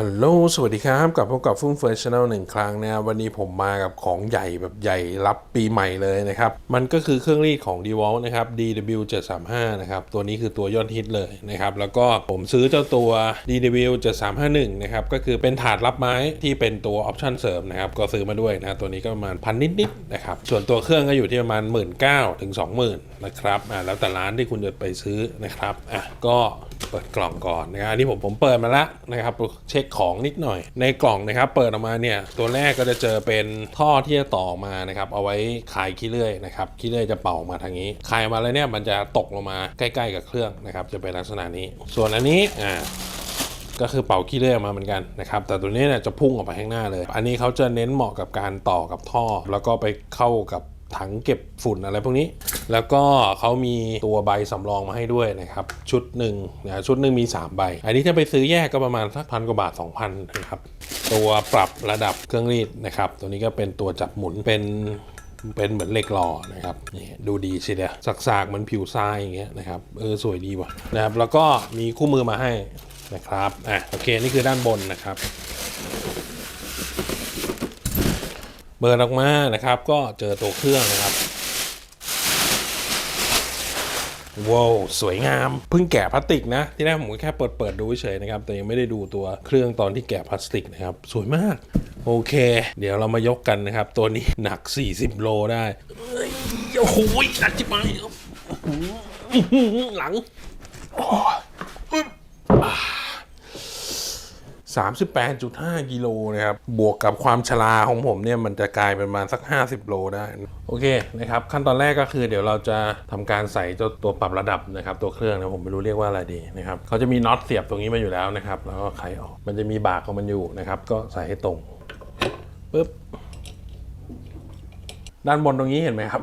ฮัลโหล สวัสดีครับ กลับพบกับฟุ้งเฟิร์สชาแนลหนึ่งครั้งนะครับวันนี้ผมมากับของใหญ่แบบใหญ่รับปีใหม่เลยนะครับ มันก็คือเครื่องรีดของ d e w a l t นะครับ DW 735 นะครับ ตัวนี้คือตัวยอดฮิตเลยนะครับ แล้วก็ผมซื้อเจ้าตัว DW 7351 นะครับ ก็คือเป็นถาดรับไม้ที่เป็นตัวออปชั่นเสริมนะครับ ก็ซื้อมาด้วยนะ ตัวนี้ก็ประมาณพันนิดๆนะครับ ส่วนตัวเครื่องก็อยู่ที่ประมาณ 1 9ื่นถึง20,000นะครับ อ่าแล้วแต่ร้านที่คุณจะไปซื้อนะครับ อะ ก็เปิดกล่องก่อนนะครับอันนี้ผมผมเปิดมาแล้วนะครับเช็คของนิดหน่อย ในกล่องนะครับเปิดออกมาเนี่ยตัวแรกก็จะเจอเป็นท่อที่จะต่อมานะครับเอาไว้คายขี้เลื่อยนะครับขี้เลื่อยจะเป่ามาทางนี้คายมาแล้วเนี่ยมันจะตกลงมาใกล้ๆกับเครื่องนะครับจะเป็นลักษณะนี้ ส่วนอันนี้อ่าก็คือเป่าขี้เลื่อยออกมาเหมือนกันนะครับ แต่ตัวนี้เนี่ยจะพุ่งออกไปข้างหน้าเลย อันนี้เขาจะเน้นเหมาะกับการต่อกับท่อ แล้วก็ไปเข้ากับ ถังเก็บฝุ่นอะไรพวกนี้ แล้วก็เขามีตัวใบสำรองมาให้ด้วยนะครับ ชุดหนึ่งนะชุดหนึ่งมี 3 ใบ อันนี้ถ้าไปซื้อแยกก็ประมาณสักพันกว่าบาท 2,000นะครับ ตัวปรับระดับเครื่องรีดนะครับ ตัวนี้ก็เป็นตัวจับหมุนเป็นเป็นเหมือนเหล็กหล่อนะครับนี่ดูดีสิเดียสากๆเหมือนผิวทรายอย่างเงี้ยนะครับเออสวยดีว่ะนะครับ แล้วก็มีคู่มือมาให้นะครับอะโอเคนี่คือด้านบนนะครับ เบิร์ออกมานะครับ ก็เจอตัวเครื่องนะครับว้าวสวยงามเพิ่งแกะพลาสติกนะ ที่แรกผมก็แค่เปิดเปิดดูเฉยนะครับ แต่ยังไม่ได้ดูตัวเครื่องตอนที่แกะพลาสติกนะครับ สวยมาก โอเค เดี๋ยวเรามายกกันนะครับ ตัวนี้หนัก 40 โลได้เอ้ยโอ้โหหนักจิบไปหลัง 38.5 กิโลนะครับ บวกกับความชราของผมเนี่ย มันจะกลายเป็นประมาณสัก 50 โลได้ โอเคนะครับ ขั้นตอนแรกก็คือเดี๋ยวเราจะทำการใส่เจ้าตัวปรับระดับนะครับ ตัวเครื่องนะผมไม่รู้เรียกว่าอะไรดีนะครับเขาจะมีน็อตเสียบตรงนี้มาอยู่แล้วนะครับ แล้วก็ไขออก มันจะมีบากของมันอยู่นะครับ ก็ใส่ให้ตรงปึ๊บด้านบนตรงนี้เห็นไหมครับ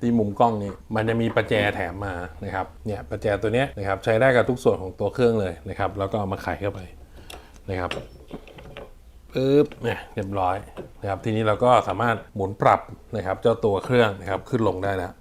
ตีมุมกล้องนี่มันจะมีประแจแถมมานะครับเนี่ยประแจตัวนี้นะครับใช้ได้กับทุกส่วนของตัวเครื่องเลยนะครับ แล้วก็เอามาไขเข้าไป นะครับปึ๊บเนี่ยเรียบร้อยนะครับทีนี้เราก็สามารถหมุนปรับนะครับ เจ้าตัวเครื่องนะครับขึ้นลงได้แล้ว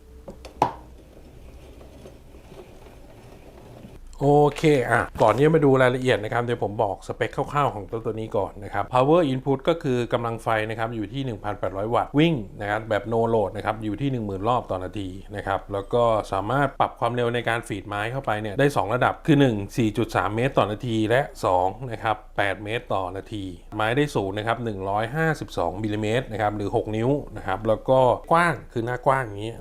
โอเค อะ ก่อนที่จะมาดูรายละเอียดนะครับ เดี๋ยวผมบอกสเปคคร่าวๆของตัวตัวนี้ก่อนนะครับ power input ก็คือกำลังไฟนะครับ อยู่ที่ 1,800 วัตต์ วิ่งนะครับ แบบ no load นะครับ อยู่ที่ 10,000 รอบต่อนาทีนะครับ แล้วก็สามารถปรับความเร็วในการฟีดไม้เข้าไปเนี่ย ได้ 2 ระดับ คือ 1 4.3 เมตรต่อนาที และ 2 นะครับ 8 เมตรต่อนาที ไม้ได้สูงนะครับ 152มิลลิเมตรนะครับ หรือ 6 นิ้วนะครับ แล้วก็กว้าง คือหน้ากว้างอย่างนี้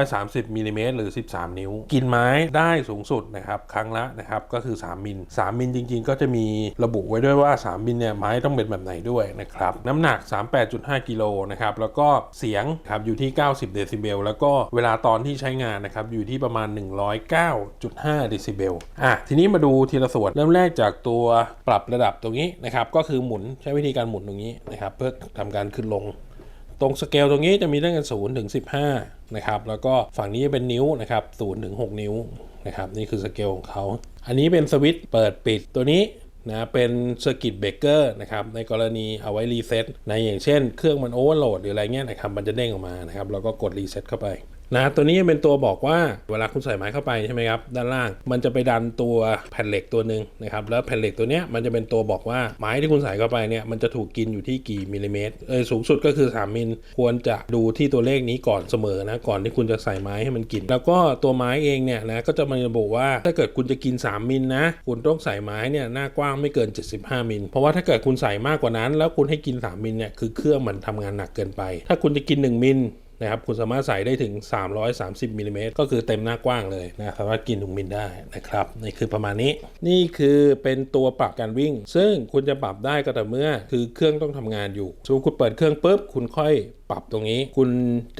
330มิลลิเมตรหรือ 13 นิ้ว กินไม้ได้สูงสุดนะครับ ครั้งละนะครับก็คือ 3 มิล 3 มิลจริง ๆ ก็จะมีระบุไว้ด้วยว่า 3 มิลเนี่ยไม้ต้องเป็นแบบไหนด้วยนะครับน้ำหนัก 38.5 กิโลนะครับแล้วก็เสียงครับอยู่ที่ 90 เดซิเบลแล้วก็เวลาตอนที่ใช้งานนะครับอยู่ที่ประมาณ 109.5 เดซิเบลอะทีนี้มาดูทีละส่วนเริ่มแรกจากตัวปรับระดับตรงนี้นะครับก็คือหมุนใช้วิธีการหมุนตรงนี้นะครับเพื่อทำการขึ้นลงตรงสเกลตรงนี้จะมีตั้งแต่0ถึง15นะครับ แล้วก็ฝั่งนี้จะเป็นนิ้วนะครับ0ถึง6นิ้ว นะครับนี่คือสเกลของเขา อันนี้เป็นสวิตช์เปิดปิดตัวนี้นะเป็นเซอร์กิตเบรกเกอร์นะครับในกรณีเอาไว้รีเซ็ตในอย่างเช่นเครื่องมันโอเวอร์โหลดหรืออะไรเงี้ยนะครับมันจะเด้งออกมานะครับเราก็กดรีเซ็ตเข้าไป นะตัวนี้เป็นตัวบอกว่าเวลาคุณใส่ไม้เข้าไปใช่ไหมครับด้านล่าง มันจะไปดันตัวแผ่นเหล็กตัวหนึ่งนะครับแล้วแผ่นเหล็กตัวเนี้ยมันจะเป็นตัวบอกว่าไม้ที่คุณใส่เข้าไปเนี่ยมันจะถูกกินอยู่ที่กี่มิลลิเมตรเออสูงสุดก็คือ 3 มิลควรจะดูที่ตัวเลขนี้ก่อนเสมอนะก่อนที่คุณจะใส่ไม้ให้มันกิน แล้วก็ตัวไม้เองเนี่ยนะก็จะมาระบุว่าถ้าเกิดคุณจะกิน 3 มิลนะคุณต้องใส่ไม้เนี่ยหน้ากว้างไม่เกิน 75 มิลเพราะว่าถ้าเกิดคุณใส่มากกว่านั้น แล้วคุณให้กิน 3 มิลเนี่ยคือเครื่องมันทำงานหนักเกินไป ถ้าคุณจะกิน 1 มิล นะครับคุณสามารถใส่ได้ถึง 330มิลลิเมตรก็คือเต็มหน้ากว้างเลยนะสามารถกินถุงมินได้นะครับนี่คือประมาณนี้ นี่คือเป็นตัวปรับการวิ่ง ซึ่งคุณจะปรับได้ก็แต่เมื่อ คือเครื่องต้องทำงานอยู่สมมติคุณเปิดเครื่องปุ๊บคุณค่อย ปรับตรงนี้ คุณ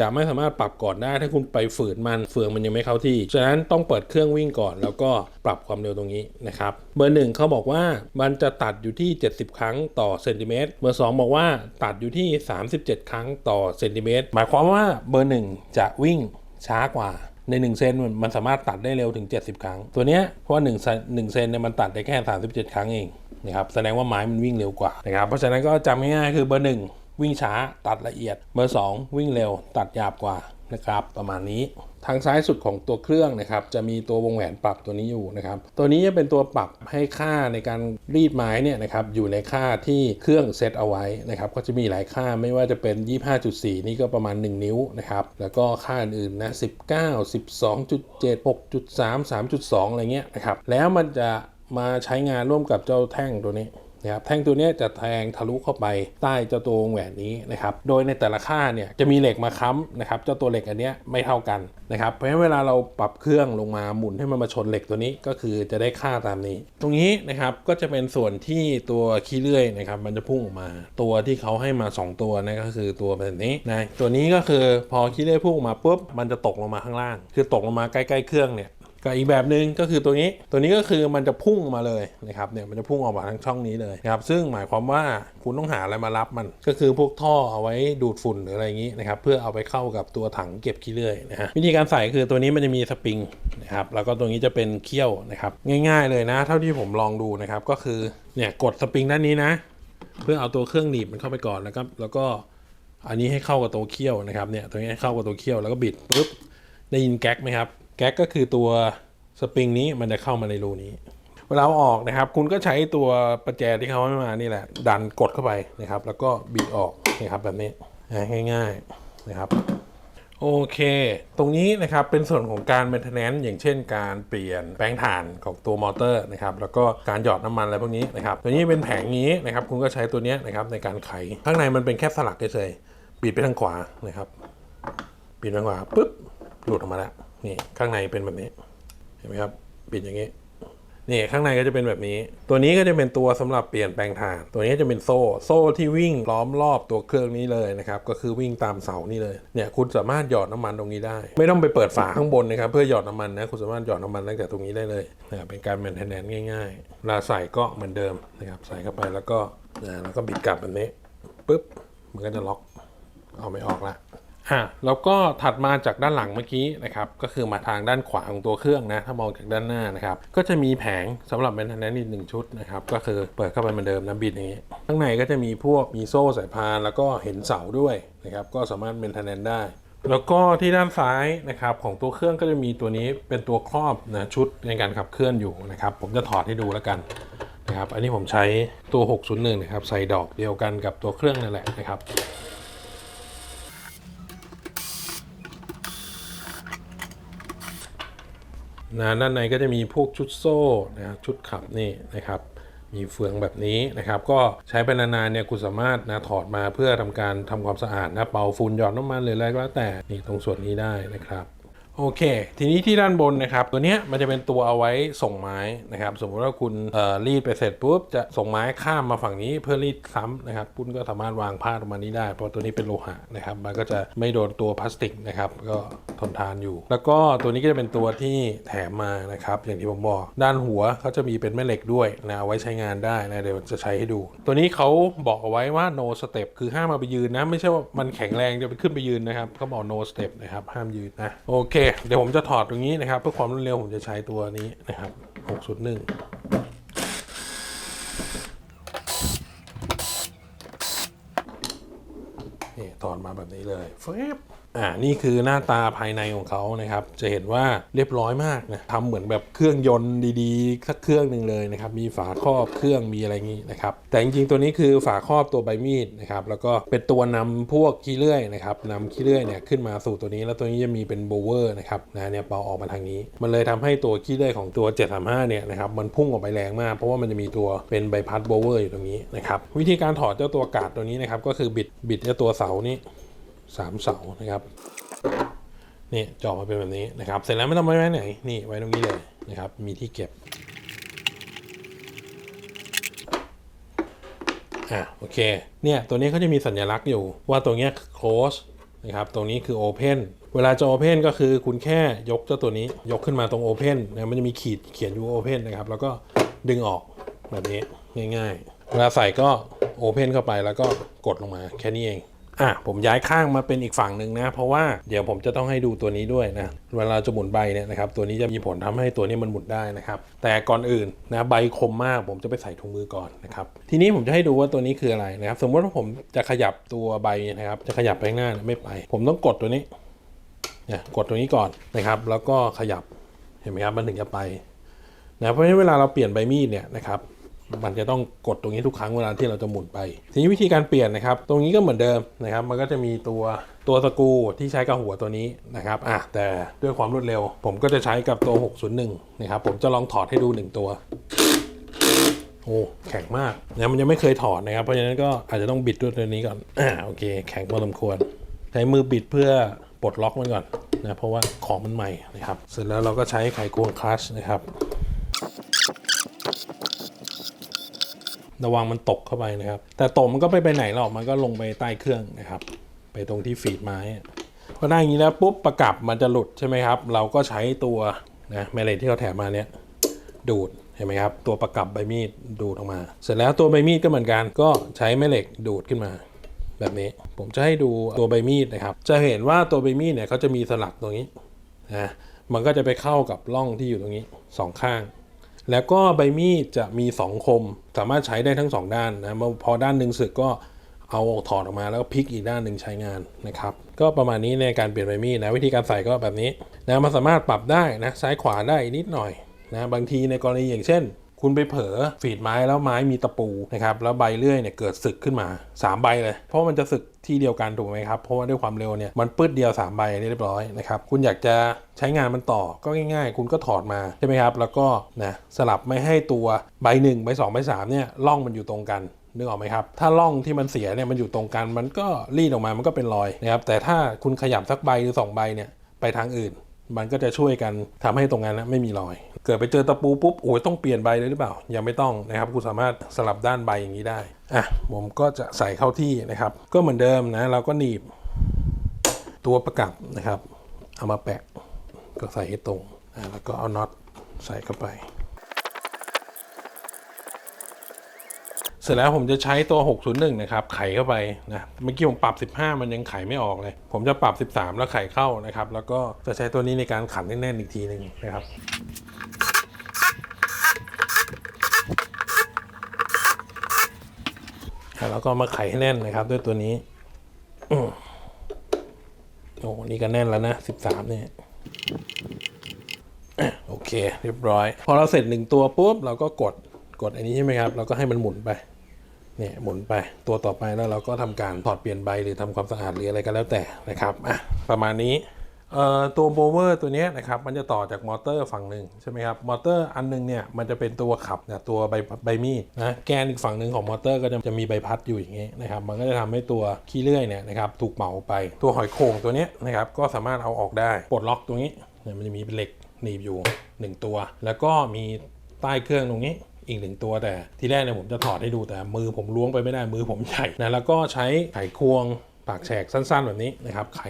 จะไม่สามารถปรับก่อนได้ ถ้าคุณไปฝืนมันเฟืองมันยังไม่เข้าที่ ฉะนั้นต้องเปิดเครื่องวิ่งก่อน แล้วก็ปรับความเร็วตรงนี้นะครับเบอร์หนึ่งเขาบอกว่ามันจะตัดอยู่ที่ 70 ครั้งต่อเซนติเมตรเบอร์สองบอกว่าตัดอยู่ที่ 37 ครั้งต่อเซนติเมตรหมายความว่าเบอร์หนึ่งจะวิ่งช้ากว่าใน 1 เซนมันมันสามารถตัดได้เร็วถึง 70 ครั้ง ตัวเนี้ยเพราะว่า1เซน1เซนเนี่ยมันตัดได้แค่ 37 ครั้งเองนะครับแสดงว่าไม้มันวิ่งเร็วกว่านะครับเพราะฉะนั้นก็จำง่ายๆคือเบอร์หนึ่ง วิ่งช้าตัดละเอียด เบอร์ 2 วิ่งเร็วตัดหยาบกว่านะครับประมาณนี้ทางซ้ายสุดของตัวเครื่องนะครับจะมีตัววงแหวนปรับตัวนี้อยู่นะครับตัวนี้จะเป็นตัวปรับให้ค่าในการรีดไม้เนี่ยนะครับอยู่ในค่าที่เครื่องเซตเอาไว้นะครับก็จะมีหลายค่าไม่ว่าจะเป็น 25.4 นี่ก็ประมาณ 1 นิ้วนะครับแล้วก็ค่าอื่นๆนะ19 12.7 6.3 3.2 อะไรเงี้ยนะครับแล้วมันจะมาใช้งานร่วมกับเจ้าแท่งตัวนี้ นะครับแท่งตัวนี้จะแทงทะลุเข้าไปใต้เจ้าตัววงแหวนนี้นะครับโดยในแต่ละค่าเนี่ยจะมีเหล็กมาค้ำนะครับเจ้าตัวเหล็กอันนี้ไม่เท่ากันนะครับเพราะฉะนั้นเวลาเราปรับเครื่องลงมาหมุนให้มันมาชนเหล็กตัวนี้ก็คือจะได้ค่าตามนี้ ตรงนี้นะครับก็จะเป็นส่วนที่ตัวขี้เลื่อยนะครับมันจะพุ่งออกมา ตัวที่เขาให้มา 2 ตัวนะก็คือตัวแบบนี้นะตัวนี้ก็คือพอขี้เลื่อยพุ่งออกมาปุ๊บมันจะตกลงมาข้างล่าง คือตกลงมาใกล้ๆเครื่องเนี่ย กับอีกแบบหนึ่งก็คือตัวนี้ ตัวนี้ก็คือมันจะพุ่งมาเลยนะครับเนี่ยมันจะพุ่งออกมาทั้งช่องนี้เลยนะครับซึ่งหมายความว่าคุณต้องหาอะไรมารับมัน ก็คือพวกท่อเอาไว้ดูดฝุ่นหรืออะไรอย่างนี้นะครับเพื่อเอาไปเข้ากับตัวถังเก็บขี้เลื่อยนะฮะวิธีการใส่คือตัวนี้มันจะมีสปริงนะครับแล้วก็ตรงนี้จะเป็นเขี้ยวนะครับง่ายๆเลยนะ เท่าที่ผมลองดูนะครับก็คือเนี่ยกดสปริงด้านนี้นะ เพื่อเอาตัวเครื่องหนีบมันเข้าไปก่อนแล้วก็แล้วก็อันนี้ให้เข้ากับตัวเขี้ยวนะครับเนี่ยตัวนี้ให้เข้ากับตัวเขี้ยวแล้วก็บิดปุ๊บได้ยินแก๊กไหมครับ แก๊กก็คือตัวสปริงนี้มันจะเข้ามาในรูนี้ เวลาออกนะครับ คุณก็ใช้ตัวประแจที่เขาให้มานี่แหละ ดันกดเข้าไปนะครับ แล้วก็บิดออกนะครับแบบนี้ง่ายๆนะครับโอเค ตรงนี้นะครับเป็นส่วนของการ maintenance อย่างเช่นการเปลี่ยนแปลงถ่านของตัวมอเตอร์นะครับ แล้วก็การหยอดน้ำมันอะไรพวกนี้นะครับ ตัวนี้เป็นแผงนี้นะครับ คุณก็ใช้ตัวนี้นะครับในการไข ข้างในมันเป็นแค่สลักเฉยๆบิดไปทางขวานะครับบิดไปทางขวาปุ๊บหลุดออกมาแล้ว นี่ข้างในเป็นแบบนี้ เห็นไหมครับบิดอย่างนี้ นี่ข้างในก็จะเป็นแบบนี้ ตัวนี้ก็จะเป็นตัวสำหรับเปลี่ยนแปลงถ่าน ตัวนี้จะเป็นโซ่ โซ่ที่วิ่งล้อมรอบตัวเครื่องนี้เลยนะครับ ก็คือวิ่งตามเสานี่เลย เนี่ยคุณสามารถหยอดน้ำมันตรงนี้ได้ ไม่ต้องไปเปิดฝาข้างบนนะครับ เพื่อหยอดน้ำมันนะ คุณสามารถหยอดน้ำมันตั้งแต่ตรงนี้ได้เลยนะเป็นการแมนเทนแนนง่ายๆเวลาใส่ก็เหมือนเดิมนะครับ ใส่เข้าไปแล้วก็นะแล้วก็บิดกลับแบบนี้ปุ๊บ มันก็จะล็อก เอาไม่ออกละ อะแล้วก็ถัดมาจากด้านหลังเมื่อกี้นะครับก็คือมาทางด้านขวาของตัวเครื่องนะถ้ามองจากด้านหน้านะครับก็จะมีแผงสำหรับเป็นนั้นอีกหนึ่งชุดนะครับก็คือเปิดเข้าไปเหมือนเดิมนะบิดอย่างนี้ ข้างในก็จะมีพวกมีโซ่สายพานแล้วก็เห็นเสาด้วยนะครับก็สามารถเป็นทนแนนได้ แล้วก็ที่ด้านซ้ายนะครับของตัวเครื่องก็จะมีตัวนี้เป็นตัวครอบนะชุดในการขับเคลื่อนอยู่นะครับผมจะถอดให้ดูแล้วกันนะครับอันนี้ผมใช้ตัว 601นะครับใส่ดอกเดียวกันกับตัวเครื่องนั่นแหละนะครับ นะด้านในก็จะมีพวกชุดโซ่นะชุดขับนี่นะครับ มีเฟืองแบบนี้นะครับ ก็ใช้ไปนานๆเนี่ยคุณสามารถนะถอดมาเพื่อทำการทำความสะอาดนะเป่าฝุ่นหยอดน้ำมันหรืออะไรก็แล้วแต่นี่ตรงส่วนนี้ได้นะครับ โอเค ทีนี้ที่ด้านบนนะครับ ตัวนี้มันจะเป็นตัวเอาไว้ส่งไม้นะครับ สมมติว่าคุณรีดไปเสร็จปุ๊บจะส่งไม้ข้ามมาฝั่งนี้เพื่อรีดซ้ำนะครับคุณก็สามารถวางผ้าตรงมานี้ได้ เพราะตัวนี้เป็นโลหะนะครับ มันก็จะไม่โดนตัวพลาสติกนะครับ ก็ทนทานอยู่ แล้วก็ตัวนี้ก็จะเป็นตัวที่แถมมานะครับ อย่างที่ผมบอก ด้านหัวเขาจะมีเป็นแม่เหล็กด้วยนะเอาไว้ใช้งานได้นะเดี๋ยวจะใช้ให้ดู ตัวนี้เขาบอกเอาไว้ว่า no step คือห้ามมาไปยืนนะ ไม่ใช่ว่ามันแข็งแรงจะไปขึ้นไปยืนนะครับเขาบอก no step นะครับห้ามยืนนะโอเคเดี๋ยวผมจะถอดตรงนี้นะครับ เพื่อความรวดเร็วผมจะใช้ตัวนี้นะครับ601นี่ถอดมาแบบนี้เลยฟึบ อ่านี่คือหน้าตาภายในของเขานะครับ จะเห็นว่าเรียบร้อยมากนะทำเหมือนแบบเครื่องยนต์ดีๆสักเครื่องหนึ่งเลยนะครับ มีฝาครอบเครื่องมีอะไรงี้นะครับ แต่จริงๆตัวนี้คือฝาครอบตัวใบมีดนะครับแล้วก็เป็นตัวนำพวกขี้เลื่อยนะครับนำขี้เลื่อยเนี่ยขึ้นมาสู่ตัวนี้แล้วตัวนี้จะมีเป็นโบเวอร์นะครับนะเนี่ยเป่าออกมาทางนี้ มันเลยทำให้ตัวขี้เลื่อยของตัว 735 เนี่ยนะครับมันพุ่งออกไปแรงมากเพราะว่ามันจะมีตัวเป็นใบพัดโบเวอร์อยู่ตรงนี้นะครับวิธีการถอดเจ้าตัวกาดตัวนี้นะครับก็คือบิดบิดเจ้าตัวเสานี้ สามเสานะครับนี่จาะมาเป็นแบบนี้นะครับ เสร็จแล้วไม่ต้องไว้ไว้ไหนนี่ไว้ตรงนี้เลยนะครับ มีที่เก็บอะโอเคเนี่ยตัวนี้เขาจะมีสัญลักษณ์อยู่ว่าตรงเนี้ close นะครับตรงนี้คือ open เวลาจะ open ก็คือคุณแค่ยกเจ้าตัวนี้ยกขึ้นมาตรง open นะมันจะมีขีดเขียนอยู่ open นะครับ แล้วก็ดึงออกแบบนี้ง่าย ๆ เวลาใส่ก็ open เข้าไปแล้วก็กดลงมาแค่นี้เอง อะผมย้ายข้างมาเป็นอีกฝั่งหนึ่งนะ เพราะว่าเดี๋ยวผมจะต้องให้ดูตัวนี้ด้วยนะ เวลาจะหมุนใบเนี่ยนะครับตัวนี้จะมีผลทำให้ตัวนี้มันหมุนได้นะครับ แต่ก่อนอื่นนะใบคมมากผมจะไปใส่ถุงมือก่อนนะครับ ทีนี้ผมจะให้ดูว่าตัวนี้คืออะไรนะครับ สมมติว่าผมจะขยับตัวใบนะครับ จะขยับไปข้างหน้าไม่ไป ผมต้องกดตัวนี้เนี่ยกดตรงนี้ก่อนนะครับ แล้วก็ขยับเห็นไหมครับมันถึงจะไปนะเพราะฉะนั้นเวลาเราเปลี่ยนใบมีดเนี่ยนะครับ มันจะต้องกดตรงนี้ทุกครั้งเวลาที่เราจะหมุนไป ทีนี้วิธีการเปลี่ยนนะครับ ตรงนี้ก็เหมือนเดิมนะครับ มันก็จะมีตัวตัวสกูที่ใช้กับหัวตัวนี้นะครับอะแต่ด้วยความรวดเร็ว ผมก็จะใช้กับตัว 601 นะครับ ผมจะลองถอดให้ดู 1 ตัวโอ้แข็งมากนะมันยังไม่เคยถอดนะครับ เพราะฉะนั้นก็อาจจะต้องบิดด้วยตัวนี้ก่อนอ่าโอเค แข็งพอสมควร ใช้มือบิดเพื่อปลดล็อกมันก่อนนะเพราะว่าของมันใหม่นะครับ เสร็จแล้วเราก็ใช้ไขควงคลัชนะครับ ระวังมันตกเข้าไปนะครับ แต่ตกมันก็ไม่ไปไหนหรอกมันก็ลงไปใต้เครื่องนะครับ ไปตรงที่ฟีดไม้พอได้อย่างนี้แล้วปุ๊บประกับมันจะหลุดใช่ไหมครับ เราก็ใช้ตัวนะแม่เหล็กที่เขาแถมมาเนี้ยดูดเห็นไหมครับ ตัวประกับใบมีดดูดออกมา เสร็จแล้วตัวใบมีดก็เหมือนกัน ก็ใช้แม่เหล็กดูดขึ้นมา แบบนี้ผมจะให้ดูตัวใบมีดนะครับ จะเห็นว่าตัวใบมีดเนี่ยเขาจะมีสลักตรงนี้นะมันก็จะไปเข้ากับร่องที่อยู่ตรงนี้สองข้าง แล้วก็ใบมีดจะมี2คม สามารถใช้ได้ทั้ง 2 ด้านนะพอด้านหนึ่งสึกก็เอาออกถอดออกมาแล้วก็พลิกอีกด้านหนึ่งใช้งานนะครับก็ประมาณนี้ในการเปลี่ยนใบมีดนะวิธีการใส่ก็แบบนี้นะมันสามารถปรับได้นะซ้ายขวาได้นิดหน่อยนะบางทีในกรณีอย่างเช่น คุณไปเผลอฝีดไม้แล้วไม้มีตะปูนะครับแล้วใบเลื่อยเนี่ยเกิดสึกขึ้นมา 3 ใบเลย เพราะมันจะสึกที่เดียวกันถูกไหมครับ เพราะว่าด้วยความเร็วเนี่ยมันปื้ดเดียว 3 ใบเรียบร้อยนะครับ คุณอยากจะใช้งานมันต่อก็ง่าย ๆ คุณก็ถอดมาใช่ไหมครับ แล้วก็นะสลับไม่ให้ตัวใบ1ใบ2ใบ3เนี่ยร่องมันอยู่ตรงกันนึกออกไหมครับ ถ้าร่องที่มันเสียเนี่ยมันอยู่ตรงกัน มันก็รีดออกมา มันก็เป็นรอยนะครับ แต่ถ้าคุณขยับสักใบหรือสองใบเนี่ยไปทางอื่น มันก็จะช่วยกันทำให้ตรงนั้นนะไม่มีรอย เกิดไปเจอตะปูปุ๊บโอ้ยต้องเปลี่ยนใบเลยหรือเปล่า ยังไม่ต้องนะครับคุณสามารถสลับด้านใบอย่างนี้ได้อะผมก็จะใส่เข้าที่นะครับ ก็เหมือนเดิมนะเราก็หนีบ ตัวประกับนะครับ เอามาแปะก็ใส่ให้ตรงอะแล้วก็เอาน็อตใส่เข้าไป เสร็จแล้วผมจะใช้ตัว 601 นะครับไขเข้าไปนะเมื่อกี้ผมปรับ 15 มันยังไขไม่ออกเลย ผมจะปรับ 13 แล้วไขเข้านะครับ แล้วก็จะใช้ตัวนี้ในการขันแน่นๆอีกทีหนึ่งนะครับแล้วก็มาไขให้แน่นนะครับ ด้วยตัวนี้อืมโอ้นี่ก็แน่นแล้วนะ 13 เนี่ยโอเค เรียบร้อย พอเราเสร็จหนึ่งตัวปุ๊บเราก็กดกดอันนี้ใช่ไหมครับ เราก็ให้มันหมุนไป เนี่ยหมุนไปตัวต่อไปแล้วเราก็ทำการถอดเปลี่ยนใบหรือทำความสะอาดหรืออะไรก็แล้วแต่นะครับอะประมาณนี้เอ่อตัวโบเวอร์ตัวนี้นะครับมันจะต่อจากมอเตอร์ฝั่งหนึ่งใช่ไหมครับมอเตอร์อันหนึงเนี่ยมันจะเป็นตัวขับนะตัวใบใบมีดนะแกนอีกฝั่งหนึ่งของมอเตอร์ก็จะจะมีใบพัดอยู่อย่างงี้นะครับมันก็จะทำให้ตัวขี้เลื่อยเนี่ยนะครับถูกเหมาไปตัวหอยโข่งตัวนี้นะครับก็สามารถเอาออกได้ปลดล็อกตรงนี้เนี่ยมันจะมีเป็นเหล็กหนีบอยู่หนึ่งตัว แล้วก็มีใต้เครื่องตรงนี้ อีกหนึ่งตัวแต่ที่แรกเนี่ยผมจะถอดให้ดูแต่มือผมล้วงไปไม่ได้มือผมใหญ่นะแล้วก็ใช้ไขควงปากแฉกสั้นๆ แบบนี้นะครับไข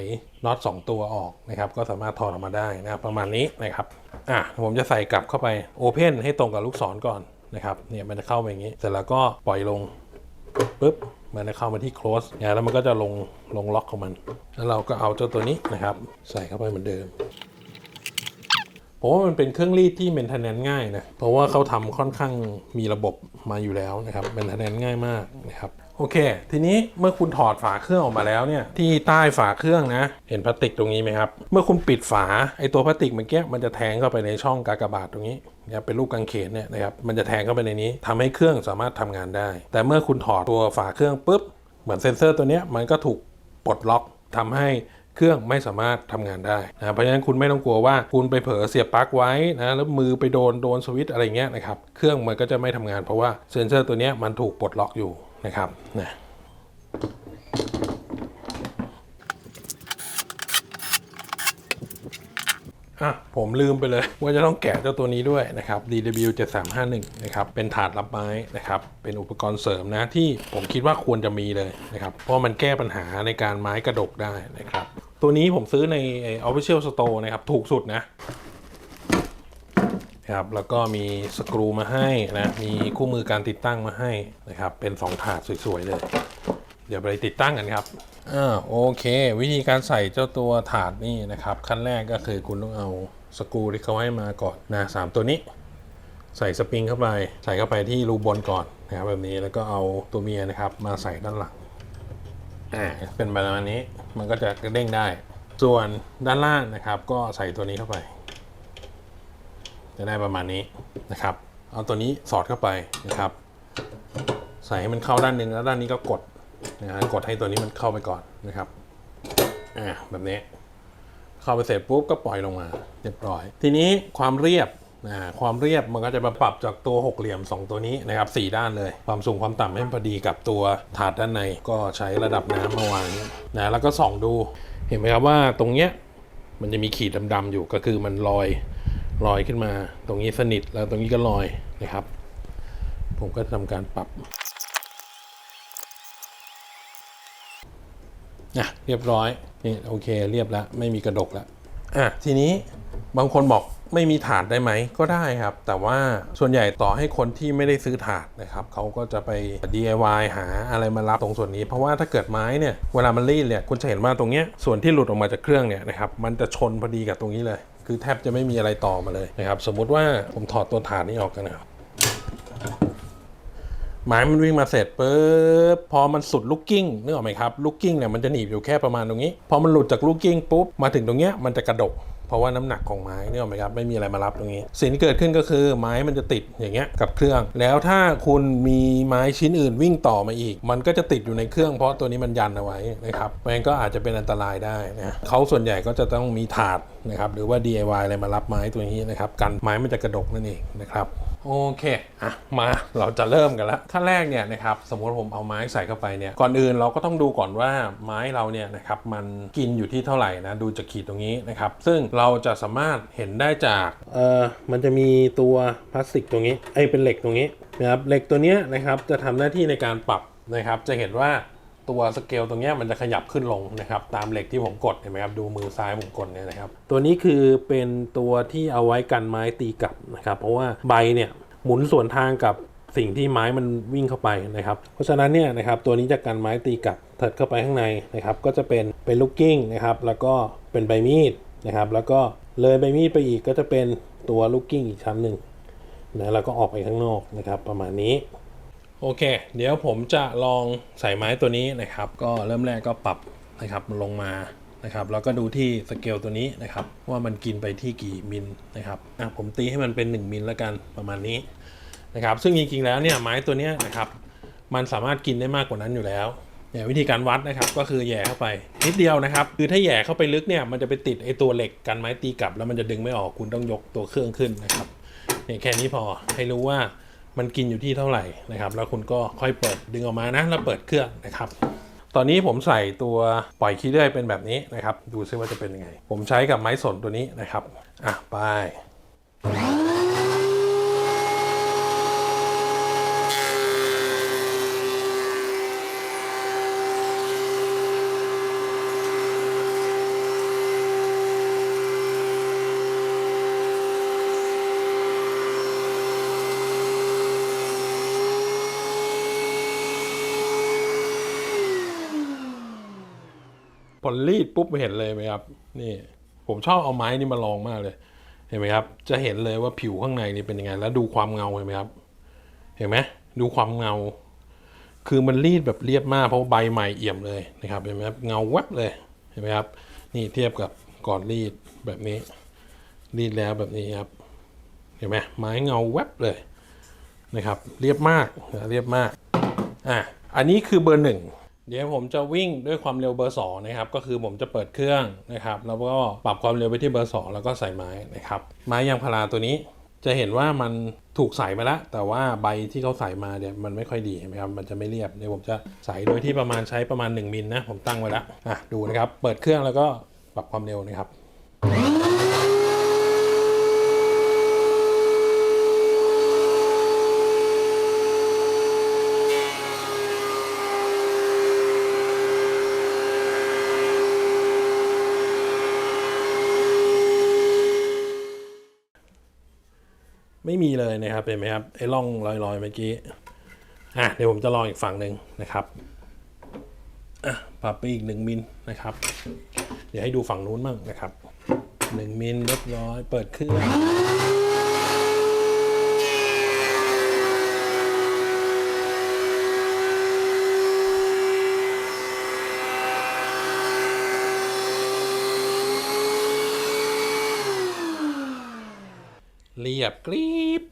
น็อต2ตัวออกนะครับก็สามารถถอดออกมาได้นะครับประมาณนี้นะครับอะผมจะใส่กลับเข้าไปโอเพนให้ตรงกับลูกศรก่อนนะครับเนี่ยมันจะเข้าไปอย่างนี้เสร็จแล้วก็ปล่อยลงปุ๊บมันจะเข้ามาที่ close นะแล้วมันก็จะลงลงล็อกของมัน แล้วเราก็เอาเจ้าตัวนี้นะครับ ใส่เข้าไปเหมือนเดิม ผมว่ามันเป็นเครื่องรีดที่เมนเทนแนนง่ายนะ เพราะว่าเขาทำค่อนข้างมีระบบมาอยู่แล้วนะครับเมนเทนแนนง่ายมากนะครับโอเค ทีนี้เมื่อคุณถอดฝาเครื่องออกมาแล้วเนี่ยที่ใต้ฝาเครื่องนะ เห็นพลาสติกตรงนี้ไหมครับ เมื่อคุณปิดฝาไอตัวพลาสติกเมื่อกี้มันจะแทงเข้าไปในช่องกากบาทตรงนี้นะครับเป็นรูปกางเขนเนี่ยนะครับมันจะแทงเข้าไปในนี้ทำให้เครื่องสามารถทำงานได้ แต่เมื่อคุณถอดตัวฝาเครื่องปุ๊บเหมือนเซ็นเซอร์ตัวเนี้ยมันก็ถูกปลดล็อกทำให้ เครื่องไม่สามารถทำงานได้นะเพราะฉะนั้นคุณไม่ต้องกลัวว่าคุณไปเผลอเสียบปลั๊กไว้นะแล้วมือไปโดนโดนสวิตช์อะไรเงี้ยนะครับเครื่องมันก็จะไม่ทำงานเพราะว่าเซ็นเซอร์ตัวนี้มันถูกปลดล็อกอยู่นะครับนะอะผมลืมไปเลยว่าจะต้องแกะเจ้าตัวนี้ด้วยนะครับ DW 7351นะครับ เป็นถาดรับไม้นะครับ เป็นอุปกรณ์เสริมนะที่ผมคิดว่าควรจะมีเลยนะครับ เพราะมันแก้ปัญหาในการไม้กระดกได้นะครับ ตัวนี้ผมซื้อใน Official Store นะครับ ถูกสุดนะครับ แล้วก็มีสกรูมาให้นะ มีคู่มือการติดตั้งมาให้นะครับ เป็น 2 ถาดสวย ๆ เลย เดี๋ยวไปติดตั้งกันครับอ่าโอเค วิธีการใส่เจ้าตัวถาดนี่นะครับ ขั้นแรกก็คือคุณต้องเอาสกรูที่เขาให้มาก่อนนะสามตัวนี้ ใส่สปริงเข้าไป ใส่เข้าไปที่รูบนก่อนนะครับแบบนี้แล้วก็เอาตัวเมียนะครับ มาใส่ด้านหลัง อ่าเป็นประมาณนี้มันก็จะเด้งได้ ส่วนด้านล่างนะครับ ก็ใส่ตัวนี้เข้าไป จะได้ประมาณนี้นะครับ เอาตัวนี้สอดเข้าไปนะครับ ใส่ให้มันเข้าด้านหนึ่งแล้วด้านนี้ก็กดนะฮะกดให้ตัวนี้มันเข้าไปก่อนนะครับอ่าแบบนี้ เข้าไปเสร็จปุ๊บก็ปล่อยลงมา เรียบร้อย ทีนี้ความเรียบ ความเรียบมันก็จะมาปรับจากตัวหกเหลี่ยม 2 ตัวนี้นะครับสด้านเลย ความสูงความต่ำให้พอดีกับตัวถาดด้านในก็ใช้ระดับน้ำมาวางนะแล้วก็ส่องดูเห็นไหมครับว่าตรงเนี้ยมันจะมีขีดดำๆอยู่ก็คือมันลอยลอยขึ้นมา ตรงนี้สนิทแล้วตรงนี้ก็ลอยนะครับ ผมก็ทำการปรับอะเรียบร้อยนี่โอเคเรียบแล้วไม่มีกระดกแล้วอะทีนี้บางคนบอก ไม่มีถาดได้ไหมก็ได้ครับ แต่ว่าส่วนใหญ่ต่อให้คนที่ไม่ได้ซื้อถาดนะครับเขาก็จะไป DIY หาอะไรมารับตรงส่วนนี้ เพราะว่าถ้าเกิดไม้เนี่ยเวลามันรีดเนี่ยคุณจะเห็นว่าตรงเนี้ยส่วนที่หลุดออกมาจากเครื่องเนี่ยนะครับมันจะชนพอดีกับตรงนี้เลย คือแทบจะไม่มีอะไรต่อมาเลยนะครับสมมุติว่าผมถอดตัวถาดนี้ออกกันนะครับไม้มันวิ่งมาเสร็จปุ๊บพอมันสุดลูกกิ้งนึกออกไหมครับลูกกิ้งเนี่ยมันจะหนีบอยู่แค่ประมาณตรงนี้ พอมันหลุดจากลูกกิ้งปุ๊บมาถึงตรงเนี้ยมันจะกระดก เพราะว่าน้ำหนักของไม้นึกออไหมครับไม่มีอะไรมารับตรงนี้ สิ่งที่เกิดขึ้นก็คือไม้มันจะติดอย่างเงี้ยกับเครื่อง แล้วถ้าคุณมีไม้ชิ้นอื่นวิ่งต่อมาอีก มันก็จะติดอยู่ในเครื่องเพราะตัวนี้มันยันเอาไว้นะครับมันก็อาจจะเป็นอันตรายได้นะเขาส่วนใหญ่ก็จะต้องมีถาดนะครับหรือว่า DIY อะไรมารับไม้ตัวนี้นะครับกันไม้มันจะกระดกนั่นเองนะครับ โอเค อะ มา เราจะเริ่มกันแล้วขั้นแรกเนี่ยนะครับ สมมติผมเอาไม้ใส่เข้าไปเนี่ย ก่อนอื่นเราก็ต้องดูก่อนว่าไม้เราเนี่ยนะครับ มันกินอยู่ที่เท่าไหร่นะ ดูจากขีดตรงนี้นะครับ ซึ่งเราจะสามารถเห็นได้จาก เอ่อ มันจะมีตัวพลาสติกตรงนี้ ไอ้ยเป็นเหล็กตรงนี้นะครับ เหล็กตัวเนี้ยนะครับ จะทำหน้าที่ในการปรับนะครับ จะเห็นว่า ตัวสเกลตรงนี้มันจะขยับขึ้นลงนะครับตามเหล็กที่ผมกดเห็นไหมครับดูมือซ้ายผมกดเนี่ยนะครับตัวนี้คือเป็นตัวที่เอาไว้กันไม้ตีกลับนะครับเพราะว่าใบเนี่ยหมุนสวนทางกับสิ่งที่ไม้มันวิ่งเข้าไปนะครับ เพราะฉะนั้นเนี่ยนะครับตัวนี้จะกันไม้ตีกลับเถิดเข้าไปข้างในนะครับก็จะเป็นเป็นลูกกิ้งนะครับแล้วก็เป็นใบมีดนะครับแล้วก็เลยใบมีดไปอีกก็จะเป็นตัวลูกกิ้งอีกชั้นหนึ่งนะแล้วก็ออกไปข้างนอกนะครับประมาณนี้ โอเค เดี๋ยวผมจะลองใส่ไม้ตัวนี้นะครับ ก็เริ่มแรกก็ปรับนะครับลงมานะครับแล้วก็ดูที่สเกลตัวนี้นะครับ ว่ามันกินไปที่กี่มิลนะครับอะผมตีให้มันเป็น 1 มิลแล้วกันประมาณนี้นะครับ ซึ่งจริงๆแล้วเนี่ยไม้ตัวนี้นะครับ มันสามารถกินได้มากกว่านั้นอยู่แล้วเนี่ยวิธีการวัดนะครับก็คือแย่เข้าไปนิดเดียวนะครับ คือถ้าแย่เข้าไปลึกเนี่ยมันจะไปติดไอตัวเหล็กกันไม้ตีกลับ แล้วมันจะดึงไม่ออกคุณต้องยกตัวเครื่องขึ้นนะครับเนี่ยแค่นี้พอให้รู้ว่า มันกินอยู่ที่เท่าไหร่นะครับ แล้วคุณก็ค่อยเปิดดึงออกมานะ แล้วเปิดเครื่องนะครับ ตอนนี้ผมใส่ตัวปล่อยขี้เลื่อยเป็นแบบนี้นะครับ ดูซิว่าจะเป็นยังไง ผมใช้กับไม้สนตัวนี้นะครับ อะไป ปุ๊บเห็นเลยไหมครับ นี่ผมชอบเอาไม้นี่มาลองมากเลย เห็นไหมครับ จะเห็นเลยว่าผิวข้างในนี่เป็นยังไง แล้วดูความเงาเห็นไหมครับ เห็นไหมดูความเงา คือมันรีดแบบเรียบมากเพราะใบใหม่เอี่ยมเลยนะครับเห็นไหมครับเงาแวบเลยเห็นไหมครับ นี่เทียบกับก่อนรีดแบบนี้ รีดแล้วแบบนี้ครับ เห็นไหมไม้เงาแวบเลยนะครับ เรียบมากเรียบมากอะอันนี้คือเบอร์หนึ่ง เดี๋ยวผมจะวิ่งด้วยความเร็วเบอร์สองนะครับก็คือผมจะเปิดเครื่องนะครับ แล้วก็ปรับความเร็วไปที่เบอร์สองแล้วก็ใส่ไม้นะครับ ไม้ยางพาราตัวนี้ จะเห็นว่ามันถูกใส่มาแล้ว แต่ว่าใบที่เขาใส่มาเนี่ยมันไม่ค่อยดีเห็นไหมครับมันจะไม่เรียบเดี๋ยวผมจะใส่โดยที่ประมาณใช้ประมาณ 1มิลนะผมตั้งไว้แล้วอะดูนะครับ เปิดเครื่องแล้วก็ปรับความเร็วนะครับ ไม่มีเลยนะครับเห็นไหมครับไอ้ร่องลอยๆเมื่อกี้อะเดี๋ยวผมจะลองอีกฝั่งหนึ่งนะครับอะปรับไปอีกหนึ่งมิลนะครับ เดี๋ยวให้ดูฝั่งนู้นบ้างนะครับหนึ่งมิลเรียบร้อยเปิดเครื่อง เรียบกรีบ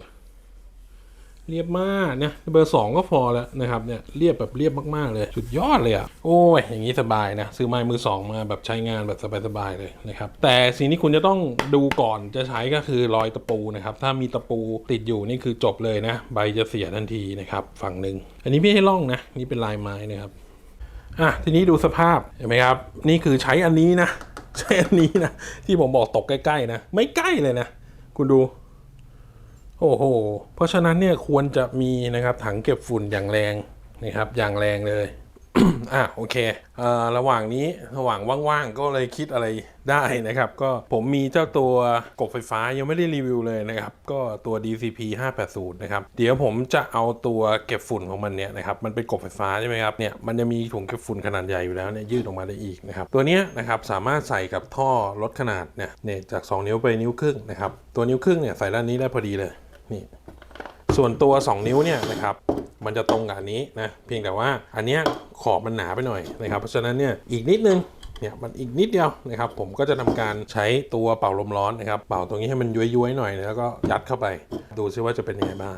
เรียบมากนะเบอร์สองก็พอแล้วนะครับเนี่ยเรียบแบบเรียบมากๆเลยสุดยอดเลยอะโอ้ยอย่างนี้สบายนะซื้อไม้มือสองมาแบบใช้งานแบบสบายๆเลยนะครับแต่สิ่งที่คุณจะต้องดูก่อนจะใช้ก็คือรอยตะปูนะครับถ้ามีตะปูติดอยู่นี่คือจบเลยนะ ใบจะเสียทันทีนะครับฝั่งหนึ่งอันนี้ไม่ให้ล่องนะนี่เป็นลายไม้นะครับอะทีนี้ดูสภาพเห็นไหมครับ นี่คือใช้อันนี้นะใช้อันนี้นะที่ผมบอกตกใกล้ๆนะ ไม่ใกล้เลยนะ คุณดู โอ้โห เพราะฉะนั้นเนี่ยควรจะมีนะครับถังเก็บฝุ่นอย่างแรงนะครับอย่างแรงเลยอะโอเคเอ่อระหว่างนี้ระหว่างว่างๆก็เลยคิดอะไรได้นะครับ ก็ผมมีเจ้าตัวกบไฟฟ้ายังไม่ได้รีวิวเลยนะครับ ก็ตัว DCP 580นะครับ เดี๋ยวผมจะเอาตัวเก็บฝุ่นของมันเนี่ยนะครับ มันเป็นกบไฟฟ้าใช่ไหมครับ เนี่ยมันจะมีถุงเก็บฝุ่นขนาดใหญ่อยู่แล้วเนี่ยยืดออกมาได้อีกนะครับ ตัวเนี้ยนะครับสามารถใส่กับท่อลดขนาดเนี่ยเนี่ยจาก 2 นิ้วไปนิ้วครึ่งนะครับ ตัวนิ้วครึ่งเนี่ยใส่ด้านนี้ได้พอดีเลย นี่ส่วนตัว 2 นิ้วเนี่ยนะครับมันจะตรงกับอันนี้นะเพียงแต่ว่าอันเนี้ยขอบมันหนาไปหน่อยนะครับเพราะฉะนั้นเนี่ยอีกนิดนึงเนี่ยมันอีกนิดเดียวนะครับผมก็จะทำการใช้ตัวเป่าลมร้อนนะครับเป่าตรงนี้ให้มันย้วยๆหน่อยแล้วก็ยัดเข้าไป ดูซิว่าจะเป็นยังไงบ้าง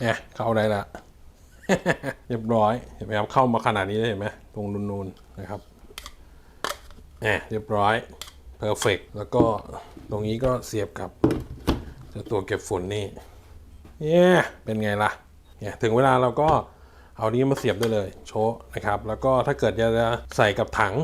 เนี่ยเข้าได้ละ เรียบร้อยเห็นไหมครับเข้ามาขนาดนี้เลยเห็นไหมตรงนูนๆนะครับเนี่ยเรียบร้อยเพอร์เฟกแล้วก็ตรงนี้ก็เสียบกับเจ้าตัวเก็บฝุ่นนี่เนี่ยเป็นไงล่ะเนี่ยถึงเวลาเราก็เอานี้มาเสียบได้เลยโชว์นะครับ แล้วก็ถ้าเกิดจะใส่กับถัง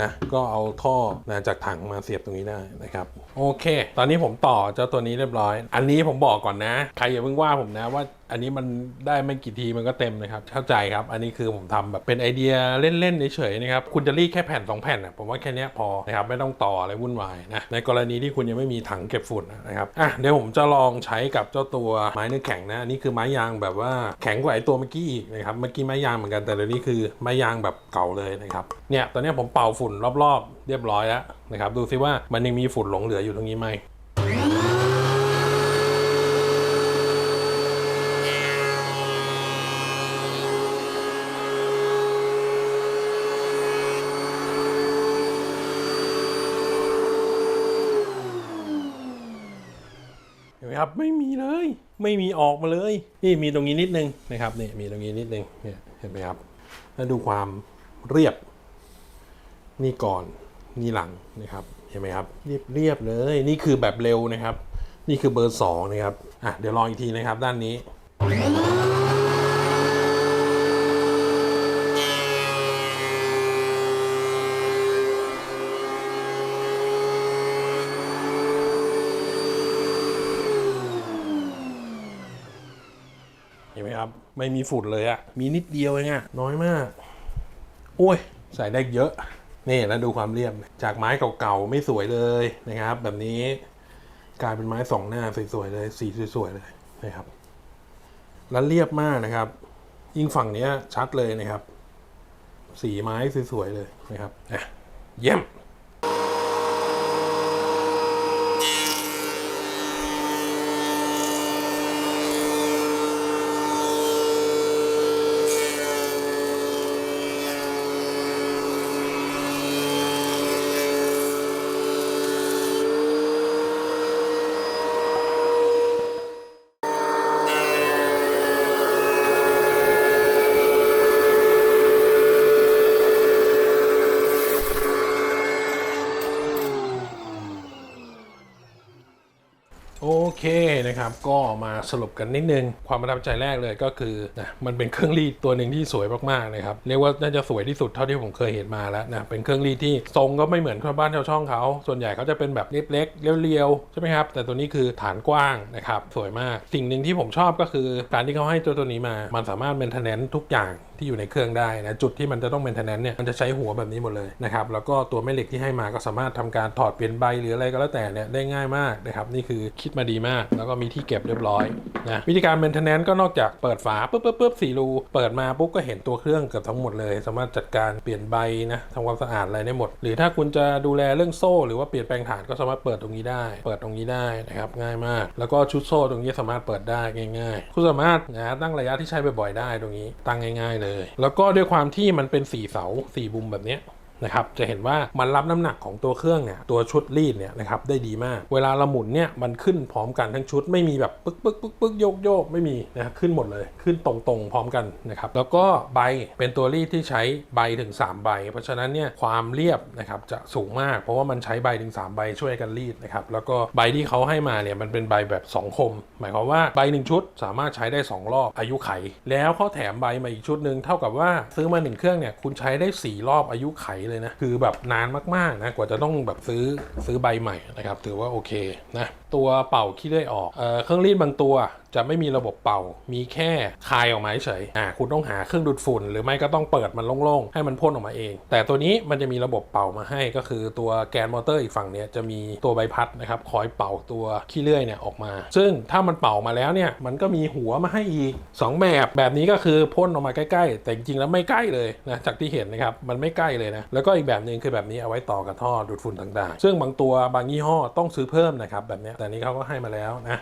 นะก็เอาท่อนะจากถังมาเสียบตรงนี้ได้นะครับ โอเค ตอนนี้ผมต่อเจ้าตัวนี้เรียบร้อย อันนี้ผมบอกก่อนนะ ใครอย่าเพิ่งว่าผมนะว่า อันนี้มันได้ไม่กี่ทีมันก็เต็มนะครับเข้าใจครับ อันนี้คือผมทำแบบเป็นไอเดียเล่นๆเฉยๆนะครับคุณจะรีดแค่แผ่น 2 แผ่นนะผมว่าแค่นี้พอนะครับไม่ต้องต่ออะไรวุ่นวายนะในกรณีที่คุณยังไม่มีถังเก็บฝุ่นนะครับอะเดี๋ยวผมจะลองใช้กับเจ้าตัวไม้เนื้อแข็งนะอันนี้คือไม้ยางแบบว่าแข็งกว่าไอตัวเมื่อกี้อีกนะครับเมื่อกี้ไม้ยางเหมือนกันแต่เดี๋ยวนี้คือไม้ยางแบบเก่าเลยนะครับเนี่ยตอนนี้ผมเป่าฝุ่นรอบๆ เรียบร้อยแล้วนะครับดูซิว่ามันยังมีฝุ่นหลงเหลืออยู่ตรงนี้ไหม นไมครับ ไม่มีเลย ไม่มีออกมาเลย นี่มีตรงนี้นิดนึงนะครับนี่มีตรงนี้นิดนึงเนี่ยเห็นไหมครับ แล้วดูความเรียบ นี่ก่อนนี่หลังนะครับเห็นไหมครับ เรียบเรียบเลย นี่คือแบบเร็วนะครับ นี่คือเบอร์สองนะครับอะเดี๋ยวลองอีกทีนะครับ ด้านนี้ เห็น ไม่มีฝุ่นเลยอะมีนิดเดียวเองอะน้อยมาก โอ้ย ใส่ได้เยอะ นี่แล้วดูความเรียบ จากไม้เก่าๆ ไม่สวยเลยนะครับ แบบนี้กลายเป็นไม้สองหน้าสวยๆเลย สีสวยๆเลยนะครับ แล้วเรียบมากนะครับ ยิ่งฝั่งนี้ชัดเลยนะครับ สีไม้สวยๆเลยนะครับเยี่ยม โอเค นะครับก็มาสรุปกันนิดนึง ความประทับใจแรกเลยก็คือนะมันเป็นเครื่องรีดตัวหนึ่งที่สวยมากๆนะครับเรียกว่าน่าจะสวยที่สุดเท่าที่ผมเคยเห็นมาแล้วนะเป็นเครื่องรีดที่ทรงก็ไม่เหมือนชาวบ้านชาวช่องเขาส่วนใหญ่เขาจะเป็นแบบเล็กๆเรียวๆใช่ไหมครับแต่ตัวนี้คือฐานกว้างนะครับสวยมาก สิ่งหนึ่งที่ผมชอบก็คือการที่เขาให้ตัวตัวนี้มา มันสามารถเป็นทนแนนทุกอย่าง ที่อยู่ในเครื่องได้นะจุดที่มันจะต้อง maintenance เนี่ยมันจะใช้หัวแบบนี้หมดเลยนะครับแล้วก็ตัวแม่เหล็กที่ให้มาก็สามารถทำการถอดเปลี่ยนใบหรืออะไรก็แล้วแต่เนี่ยได้ง่ายมากนะครับนี่คือคิดมาดีมาก แล้วก็มีที่เก็บเรียบร้อยนะวิธีการ maintenance ก็นอกจากเปิดฝาปุ๊บปุ๊บปุ๊บสี่รูเปิดมาปุ๊บก็เห็นตัวเครื่องเกือบทั้งหมดเลย สามารถจัดการเปลี่ยนใบนะทำความสะอาดอะไรได้หมด หรือถ้าคุณจะดูแลเรื่องโซ่ หรือว่าเปลี่ยนแปลงฐานก็สามารถเปิดตรงนี้ได้ เปิดตรงนี้ได้นะครับง่ายมาก แล้วก็ชุดโซ่ตรงนี้สามารถเปิดได้ง่าย ๆ คุณสามารถนะตั้งระยะที่ใช้บ่อยๆได้ตรงนี้ตั้งง่าย ๆเลยแล้วก็ด้วยความที่มันเป็นสี่เสาสี่บุมแบบเนี้ย นะครับจะเห็นว่ามันรับน้ำหนักของตัวเครื่องเนี่ยตัวชุดรีดเนี่ยนะครับได้ดีมาก เวลาเราหมุนเนี่ยมันขึ้นพร้อมกันทั้งชุดไม่มีแบบปึ๊กปึ๊กปึ๊กปึ๊กโยกโยกไม่มีนะครับขึ้นหมดเลยขึ้นตรงๆ พร้อมกันนะครับแล้วก็ใบเป็นตัวรีดที่ใช้ใบถึง 3 ใบ เพราะฉะนั้นเนี่ยความเรียบนะครับจะสูงมาก เพราะว่ามันใช้ใบถึง 3 ใบช่วยกันรีดนะครับแล้วก็ใบที่เขาให้มาเนี่ยมันเป็นใบแบบ 2 คม หมายความว่าใบหนึ่งชุดสามารถใช้ได้ 2 รอบอายุไข แล้วเขาแถมใบมาอีกชุดหนึ่งเท่ากับว่าซื้อมาหนึ่งเครื่องเนี่ยคุณใช้ได้ 4 รอบอายุไขเลยนะ คือแบบนานมากๆนะ กว่าจะต้องแบบซื้อซื้อใบใหม่นะครับ ถือว่าโอเคนะ ตัวเป่าขี้เลื่อยออกเออเครื่องรีดบางตัวจะไม่มีระบบเป่า มีแค่คายออกมาเฉยอ่าคุณต้องหาเครื่องดูดฝุ่น หรือไม่ก็ต้องเปิดมันโล่งๆ ให้มันพ่นออกมาเอง แต่ตัวนี้มันจะมีระบบเป่ามาให้ก็คือตัวแกนมอเตอร์อีกฝั่งเนี้ยจะมีตัวใบพัดนะครับคอยเป่าตัวขี้เลื่อยเนี่ยออกมา ซึ่งถ้ามันเป่ามาแล้วเนี่ยมันก็มีหัวมาให้อีก 2 แบบแบบนี้ก็คือพ่นออกมาใกล้ๆ แต่จริงๆแล้วไม่ใกล้เลยนะจากที่เห็นนะครับมันไม่ใกล้เลยนะแล้วก็อีกแบบหนึ่งคือแบบนี้เอาไว้ต่อกับท่อดูดฝุ่นต่างๆ ซึ่งบางตัวบางยี่ห้อต้องซื้อเพิ่มนะครับแบบนี้แต่นนี้เขาก็ให้มาแล้วนะ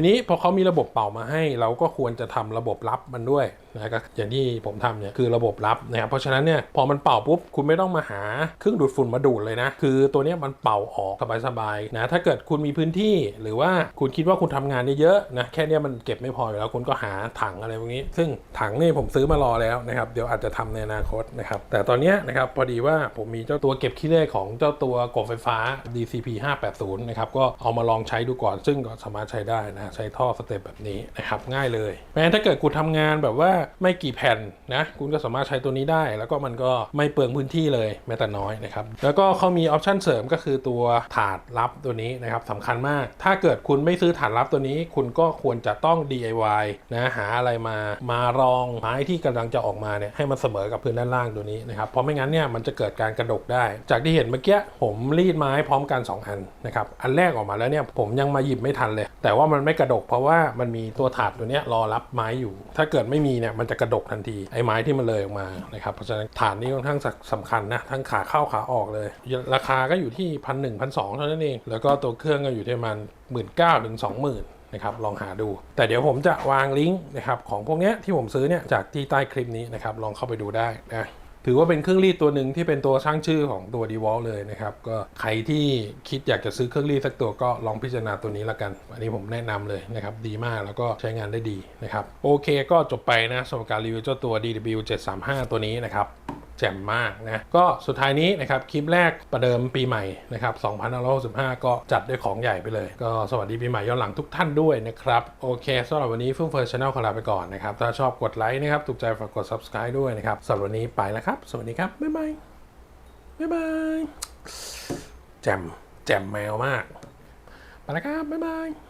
ทีนี้พอเขามีระบบเป่ามาให้ เราก็ควรจะทำระบบลับมันด้วยนะก็อย่างที่ผมทำเนี่ยคือระบบลับนะครับเพราะฉะนั้นเนี่ยพอมันเป่าปุ๊บคุณไม่ต้องมาหาเครื่องดูดฝุ่นมาดูดเลยนะ คือตัวนี้มันเป่าออกสบายๆนะถ้าเกิดคุณมีพื้นที่ หรือว่าคุณคิดว่าคุณทำงานเยอะๆนะแค่เนี้ยมันเก็บไม่พออยู่แล้วคุณก็หาถังอะไรพวกนี้ ซึ่งถังนี่ผมซื้อมารอแล้วนะครับเดี๋ยวอาจจะทำในอนาคตนะครับแต่ตอนนี้นะครับพอดีว่าผมมีเจ้าตัวเก็บขี้เลื่อยของเจ้าตัวกบไฟฟ้า DCP 580นะครับก็เอามาลองใช้ดูก่อน ซึ่งก็สามารถใช้ได้นะใช้ท่อสเต็ปแบบนี้นะครับง่ายเลยแม้ถ้าเกิดคุณทำงานแบบว่าไม่กี่แผ่นนะคุณก็สามารถใช้ตัวนี้ได้ แล้วก็มันก็ไม่เปลืองพื้นที่เลยแม้แต่น้อยนะครับแล้วก็เขามีออปชันเสริมก็คือตัวถาดรับตัวนี้นะครับสำคัญมาก ถ้าเกิดคุณไม่ซื้อถาดรับตัวนี้ คุณก็ควรจะต้อง DIY นะหาอะไรมามารองไม้ที่กำลังจะออกมาเนี่ยให้มันเสมอกับพื้นด้านล่างตัวนี้นะครับเพราะไม่งั้นเนี่ยมันจะเกิดการกระดกได้ จากที่เห็นเมื่อกี้ผมรีดไม้พร้อมกัน 2 อันนะครับอันแรกออกมาแล้วเนี่ยผมยังมาหยิบไม่ทันเลย แต่ว่ามันไไม่กระดก เพราะว่ามันมีตัวถาดตัวนี้รอรับไม้อยู่ ถ้าเกิดไม่มีเนี่ยมันจะกระดกทันทีไอ้ไม้ที่มันเลยออกมานะครับเพราะฉะนั้นถาดนี้ค่อนข้างสำคัญนะทั้งขาเข้าขาออกเลย ราคาก็อยู่ที่พันหนึ่งพันสองเท่านั้นเองแล้วก็ตัวเครื่องก็อยู่ที่ประมาณหมื่นเก้าถึงสองหมื่นนะครับลองหาดู แต่เดี๋ยวผมจะวางลิงก์นะครับของพวกนี้ที่ผมซื้อเนี่ยจากที่ใต้คลิปนี้นะครับลองเข้าไปดูได้นะ ถือว่าเป็นเครื่องรีดตัวหนึ่งที่เป็นตัวช่างชื่อของตัว d e w a l เลยนะครับ ก็ใครที่คิดอยากจะซื้อเครื่องรีดสักตัวก็ลองพิจารณาตัวนี้ละกัน อันนี้ผมแนะนำเลยนะครับ ดีมากแล้วก็ใช้งานได้ดีนะครับ โอเคก็จบไปนะสำหรับการรีวิวเจ้าตัว DW 735 ตัวนี้นะครับ แจ่มมากนะก็สุดท้ายนี้นะครับคลิปแรกประเดิมปีใหม่นะครับ2565 ก็จัดด้วยของใหญ่ไปเลย ก็สวัสดีปีใหม่ย้อนหลังทุกท่านด้วยนะครับโอเคสำหรับวันนี้ฟึ่งเฟิร์ชแนลขอลาไปก่อนนะครับถ้าชอบกดไลค์นะครับถูกใจฝากกด subscribe ด้วยนะครับสำหรับวันนี้ไปแล้วครับ สวัสดีครับบ๊ายบายบ๊ายบายแจ่มแจ่มแมวมากไปแล้วครับบ๊ายบาย